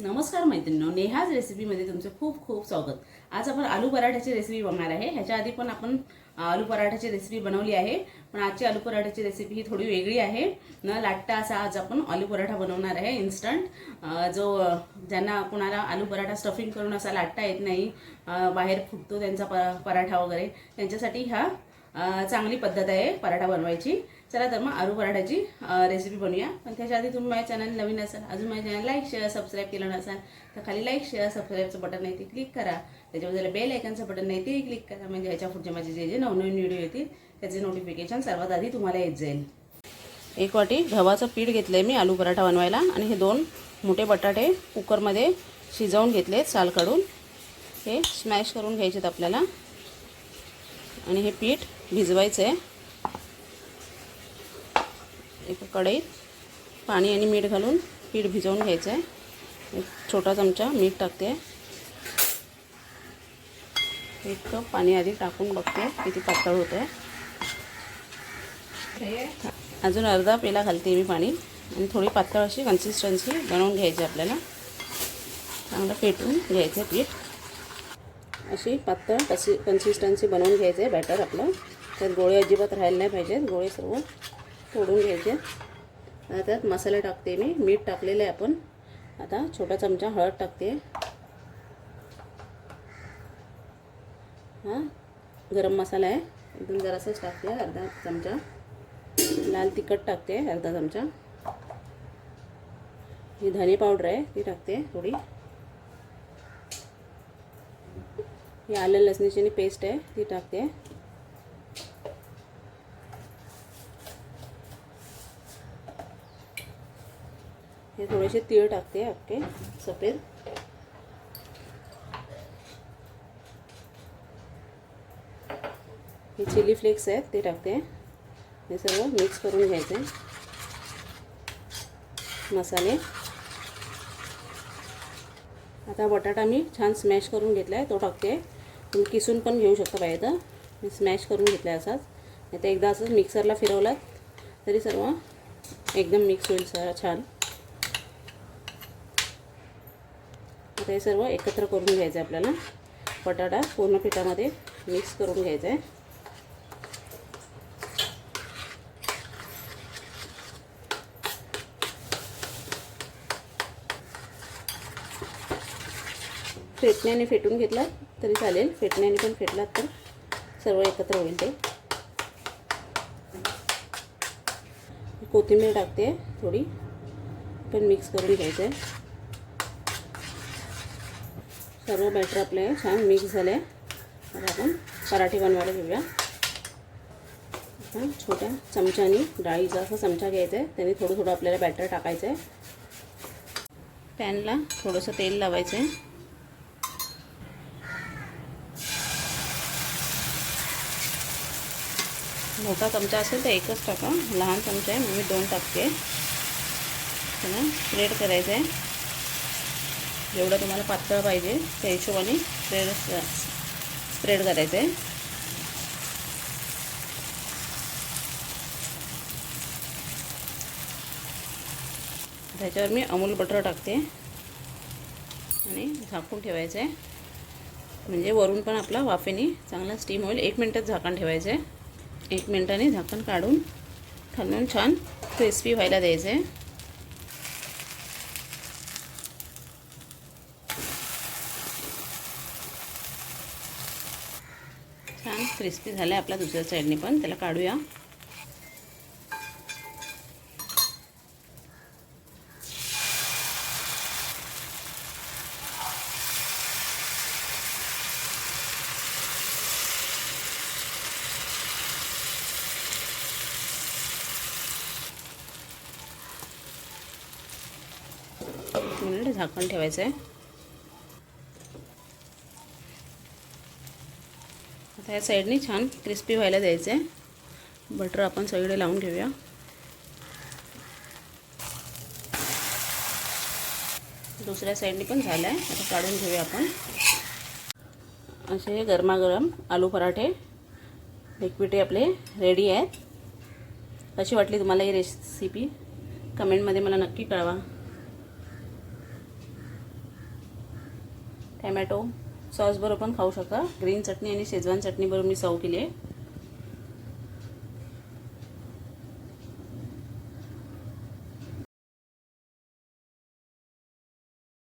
नमस्कार मैत्रिणी नेहाज रेसिपीमध्ये तुमचं खूप खूप स्वागत. आज आपण आलू पराठ्याची रेसिपी बघणार आहे. ह्याच्या आधी पण आपण आलू पराठ्याची रेसिपी बनवली आहे. पण आजची आलू पराठ्याची रेसिपी ही थोडी वेगळी आहे. न लाटता असा आज आपण आलू पराठा बनवणार आहे इन्स्टंट जो ज्यांना कोणाला आलू पराठा स्टफिंग करून असा लाटता येत नाही बाहेर फुटतो त्यांचा प पराठा वगैरे त्यांच्यासाठी हा चांगली पद्धत आहे पराठा बनवायची. चला तर मग आलू पराठ्याची रेसिपी बनवूया. पण त्याच्या आधी तुम्ही माझ्या चॅनल नवीन असाल अजून माझ्या चॅनल लाईक शेअर सबस्क्राईब केलं नसाल तर खाली लाईक शेअर सबस्क्राईबचं बटन आहे ते क्लिक करा. त्याच्यावर बेल आयकनचं बटन नाही ते क्लिक करा. म्हणजे ह्याच्या पुढचे माझे जे जे नवनवीन व्हिडिओ येतील त्याचे नोटिफिकेशन सर्वात आधी तुम्हाला येत जाईल. एक वाटी गव्हाचं पीठ घेतलं आहे मी आलू पराठा बनवायला. आणि हे दोन मोठे बटाटे कुकरमध्ये शिजवून घेतले साल काढून हे स्मॅश करून घ्यायचेत आपल्याला. आणि हे पीठ भिजवायचं आहे. एका कढईत पाणी आणि मीठ घालून पीठ भिजवून घ्यायचं आहे. एक छोटा चमचा मीठ टाकते. एक कप पाणी आधी टाकून बघते किती पातळ होतं आहे. अजून अर्धा पेला घालते मी पाणी. आणि थोडी पातळ अशी कन्सिस्टन्सी बनवून घ्यायची आपल्याला. चांगलं पेटून घ्यायचं पीठ. अशी पातळ कसी कन्सिस्टन्सी बनवून घ्यायचं आहे बॅटर आपलं. त्यात गोळे अजिबात राहायला नाही पाहिजेत. गोळे सर्व तोडून घ्यायचे आता त्यात मसाले टाकते मी. मीठ टाकलेलं आहे आपण. आता छोटा चमचा हळद टाकते. हां गरम मसाला आहे. एकदम जरासाच टाकते. अर्धा चमचा. लाल तिखट टाकते. अर्धा चमचा. ही धने पावडर आहे. ती टाकते थोडी. ही आलं लसणीची पेस्ट आहे ती टाकते. हे थोडेसे तीळ टाकते अख्खे सफेद. हे चिली फ्लेक्स आहेत ते टाकते. हे सर्व मिक्स करून घ्यायचे. मसाले. आता बटाटा मी छान स्मॅश करून घेतला आहे तो टाकते. तुम्ही किसून पण घेऊ शकता पाहिजे तर मी स्मॅश करून घेतला आहे असाच. नाही तर एकदा असंच मिक्सरला फिरवलात तरी सर्व एकदम मिक्स होईल सर छान. आता हे सर्व एकत्र करून घ्यायचं आहे आपल्याला. बटाटा पूर्ण पिठामध्ये मिक्स करून घ्यायचा आहे फेटण्याने फेटून घेतला तरी चालेल. फेटण्याने पण फेटलात तर सर्व एकत्र होईल ते. कोथिंबीर टाकते थोडी पण मिक्स करून घ्यायचं आहे सर्व बॅटर आपले छान मिक्स झाले. आता आपण पराठे बनवायला घेऊया. आता छोट्या चमच्याने डाळीचा असा चमचा घ्यायचा आहे त्याने थोडं थोडं आपल्याला बॅटर टाकायचं आहे पॅनला थोडंसं तेल लावायचं आहे मोठा चमचा असेल तर एकच टाका. लहान चमचा आहे मी दोन टाकते. त्याला स्प्रेड करायचं आहे. जेवढं तुम्हाला पातळ पाहिजे त्या हिशोबाने स्प्रेड स्प्रेड करायचं आहे. त्याच्यावर मी अमूल बटर टाकते. आणि झाकून ठेवायचं आहे. म्हणजे वरून पण आपला वाफेनी चांगला स्टीम होईल एक मिनटात झाकण ठेवायचं आहे. एक मिनटाने झाकण काढून खालून छान क्रिस्पी व्हायला द्यायचं आहे छान क्रिस्पी झालं आहे आपल्या दुसऱ्या साईडने पण. त्याला काढूया. मिनिट झाकण ठेवायचं आहे. आता या साईडने छान क्रिस्पी व्हायला द्यायचं आहे. बटर आपण सगळे लावून घेऊया. दुसऱ्या साईडने पण झालं आहे आता काढून घेऊया आपण. असे गरमागरम आलू पराठे लिक्विडे आपले रेडी आहेत. कशी वाटली तुम्हाला ही रेसिपी कमेंटमध्ये मला नक्की कळवा. टॅमॅटो सॉसबरोबर पण खाऊ शकता. ग्रीन चटणी आणि शेजवान चटणीबरोबर मी सर्व केली आहे.